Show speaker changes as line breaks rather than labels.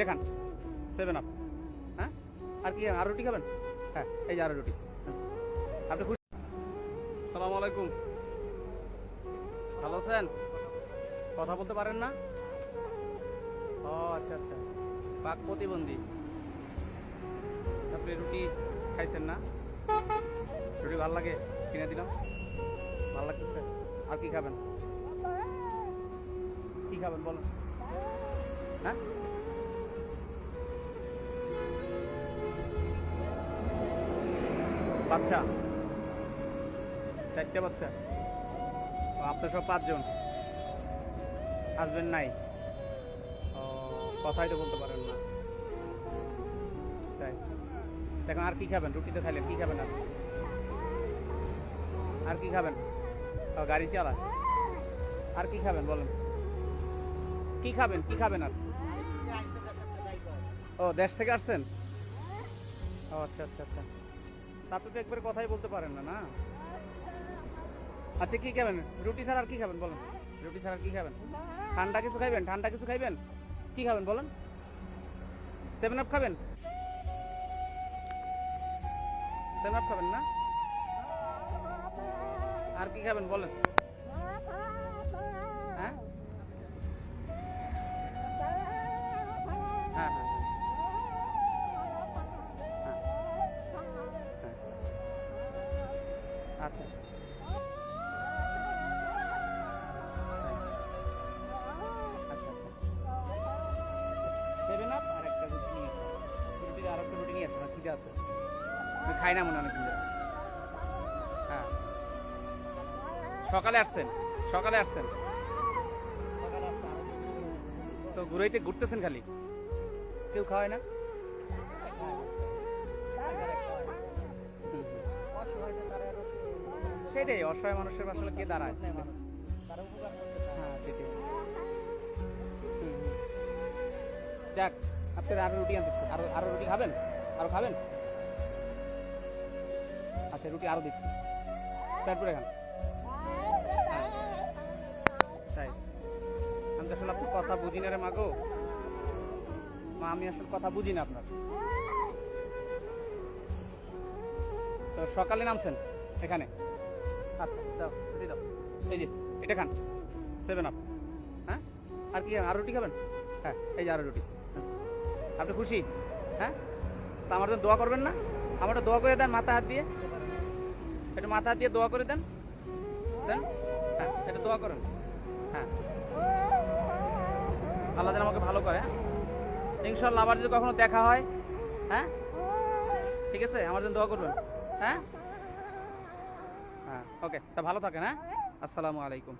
এটা খান। Seven up হ্যাঁ? আর কি, আর রুটি খাবেন? হ্যাঁ এই যে আরও রুটি। আপনি খুশি সালাম আলাইকুম। ভালো আছেন? কথা বলতে পারেন না? ও আচ্ছা আচ্ছা। পাক প্রতিবন্ধী। আপনি রুটি খাইছেন না? রুটি ভালো লাগে? কিনে দিলাম। ভালো লাগতেছে। আর কি খাবেন? কি খাবেন, বলুন। হ্যাঁ? বাচ্চা। চারটে বাচ্চা। আপনার সব পাঁচজন? হাজবেন্ড নাই? কথাই তো বলতে পারেন না। তাই। এখন আর কি খাবেন? রুটি তো খাইলেন, কি খাবেন আর? আর কি খাবেন? গাড়ি চালা। আর কি খাবেন, বলেন। কি খাবেন কি খাবেন আর? ও, দেশ থেকে আসছেন? ও আচ্ছা আচ্ছা আচ্ছা। তাতে তো একবার কথাই বলতে পারেন না না? আচ্ছা কি খাবেন? রুটি ছাড়া আর কি খাবেন, বলেন? রুটি ছাড়া আর কি খাবেন? ঠান্ডা কিছু খাইবেন? ঠান্ডা কিছু খাইবেন? কি খাবেন, বলেন? সেভেন আপ খাবেন? সেভেন আপ খাবেন না? আর কি খাবেন, বলেন? আচ্ছা। সেভেন আপ আর একটা রুটি নিয়ে আর একটা রুটি নিয়ে আসো, না তুমি খাই না মনে অনেকদিন হ্যাঁ। সকালে আসছেন সকালে আসছেন। তো ঘুরাইতে ঘুরতেছেন খালি? কেউ খাওয়ায় না? সেটাই অসহায় মানুষের আসলে কে দাঁড়ায়? হ্যাঁ সেটাই। হুম, হুম। যাক আপনার আরও রুটি আনতেছি আরও আরও রুটি খাবেন? আরও খাবেন? আচ্ছা রুটি আরও দিচ্ছি। তারপরে খান হ্যাঁ। তাই। আমি তো আসলে আপনার কথা বুঝি না রে মাগো মা আমি আসলে কথা বুঝি না আপনার। তো সকালে নামছেন এখানে। আচ্ছা দাও, রুটি দাও। এই এটা খান। সেভেন আপ হ্যাঁ? আর কি, আর রুটি খাবেন? হ্যাঁ এই যে আরও রুটি। হ্যাঁ। আপনি খুশি? হ্যাঁ? তা আমার জন্য দোয়া করবেন না? আমারটা দোয়া করে দেন মাথা হাত দিয়ে। একটু মাথা হাত দিয়ে দোয়া করে দেন। দেন? হ্যাঁ এটা দোয়া করেন। হ্যাঁ। আল্লাহ যেন আমাকে ভালো করে হ্যাঁ? ইনশাল্লাহ আবার যদি কখনো দেখা হয় হ্যাঁ? ঠিক আছে? আমার জন্য দোয়া করবেন। হ্যাঁ? ওকে তা ভালো থাকেন হ্যাঁ? আসসালামু আলাইকুম।